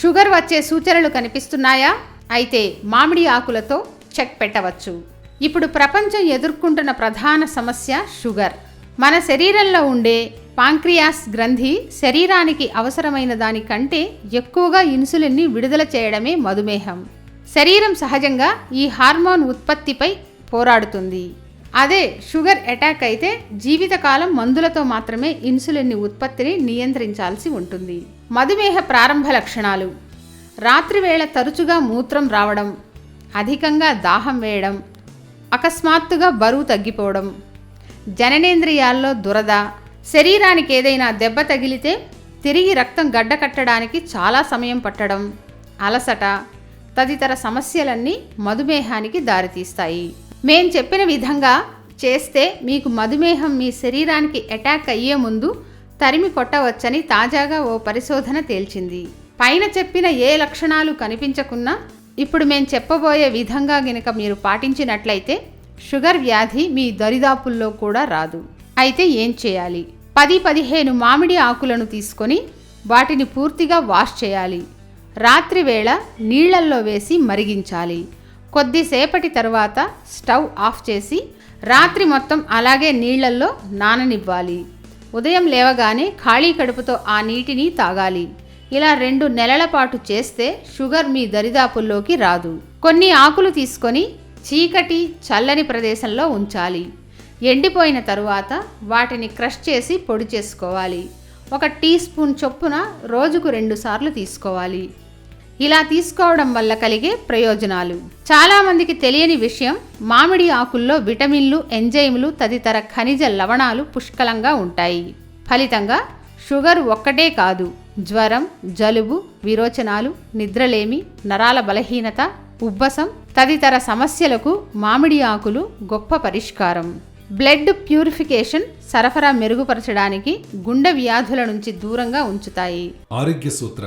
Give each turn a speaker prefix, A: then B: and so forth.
A: Sugar వచ్చే సూచనలు కనిపిస్తున్నాయా? అయితే మామిడి ఆకులతో చెక్ పెట్టవచ్చు. ఇప్పుడు ప్రపంచం ఎదుర్కొంటున్న ప్రధాన సమస్య షుగర్. మన శరీరంలో ఉండే పాంక్రియాస్ గ్రంథి శరీరానికి అవసరమైన దానికంటే ఎక్కువగా ఇన్సులిన్ని విడుదల చేయడమే మధుమేహం. శరీరం సహజంగా ఈ హార్మోన్ ఉత్పత్తిపై పోరాడుతుంది. అదే షుగర్ అటాక్ అయితే జీవితకాలం మందులతో మాత్రమే ఇన్సులిన్ ఉత్పత్తిని నియంత్రించాల్సి ఉంటుంది. మధుమేహ ప్రారంభ లక్షణాలు. రాత్రివేళ తరచుగా మూత్రం రావడం అధికంగా దాహం వేయడం అకస్మాత్తుగా బరువు తగ్గిపోవడం జననేంద్రియాల్లో దురద శరీరానికి ఏదైనా దెబ్బ తగిలితే తిరిగి రక్తం గడ్డకట్టడానికి చాలా సమయం పట్టడం అలసట తదితర సమస్యలన్నీ మధుమేహానికి దారితీస్తాయి. మేం చెప్పిన విధంగా చేస్తే మీకు మధుమేహం మీ శరీరానికి అటాక్ అయ్యే ముందు తరిమి కొట్టవచ్చని తాజాగా ఓ పరిశోధన తేల్చింది. పైన చెప్పిన ఏ లక్షణాలు కనిపించకున్నా ఇప్పుడు మేము చెప్పబోయే విధంగా గనుక మీరు పాటించినట్లయితే షుగర్ వ్యాధి మీ దరిదాపుల్లో కూడా రాదు. అయితే ఏం చేయాలి? పది పదిహేను మామిడి ఆకులను తీసుకొని వాటిని పూర్తిగా వాష్ చేయాలి. రాత్రి వేళ నీళ్ళల్లో వేసి మరిగించాలి. కొద్దిసేపటి తర్వాత స్టవ్ ఆఫ్ చేసి రాత్రి మొత్తం అలాగే నీళ్ళల్లో నాననివ్వాలి. ఉదయం లేవగానే ఖాళీ కడుపుతో ఆ నీటిని తాగాలి. ఇలా రెండు నెలల పాటు చేస్తే షుగర్ మీ దరిదాపుల్లోకి రాదు. కొన్ని ఆకులు తీసుకొని చీకటి చల్లని ప్రదేశంలో ఉంచాలి. ఎండిపోయిన తరువాత వాటిని క్రష్ చేసి పొడి చేసుకోవాలి. ఒక టీ స్పూన్ చొప్పున రోజుకు రెండుసార్లు తీసుకోవాలి. ఇలా తీసుకోవడం వల్ల కలిగే ప్రయోజనాలు. చాలామందికి తెలియని విషయం మామిడి ఆకుల్లో విటమిన్లు ఎంజైములు తదితర ఖనిజ లవణాలు పుష్కలంగా ఉంటాయి. ఫలితంగా షుగర్ ఒక్కటే కాదు జ్వరం జలుబు విరోచనాలు నిద్రలేమి నరాల బలహీనత ఉబ్బసం తదితర సమస్యలకు మామిడి ఆకులు గొప్ప పరిష్కారం. బ్లడ్ ప్యూరిఫికేషన్ సరఫరా మెరుగుపరచడానికి గుండె వ్యాధుల నుంచి దూరంగా ఉంచుతాయి.
B: ఆరోగ్య సూత్ర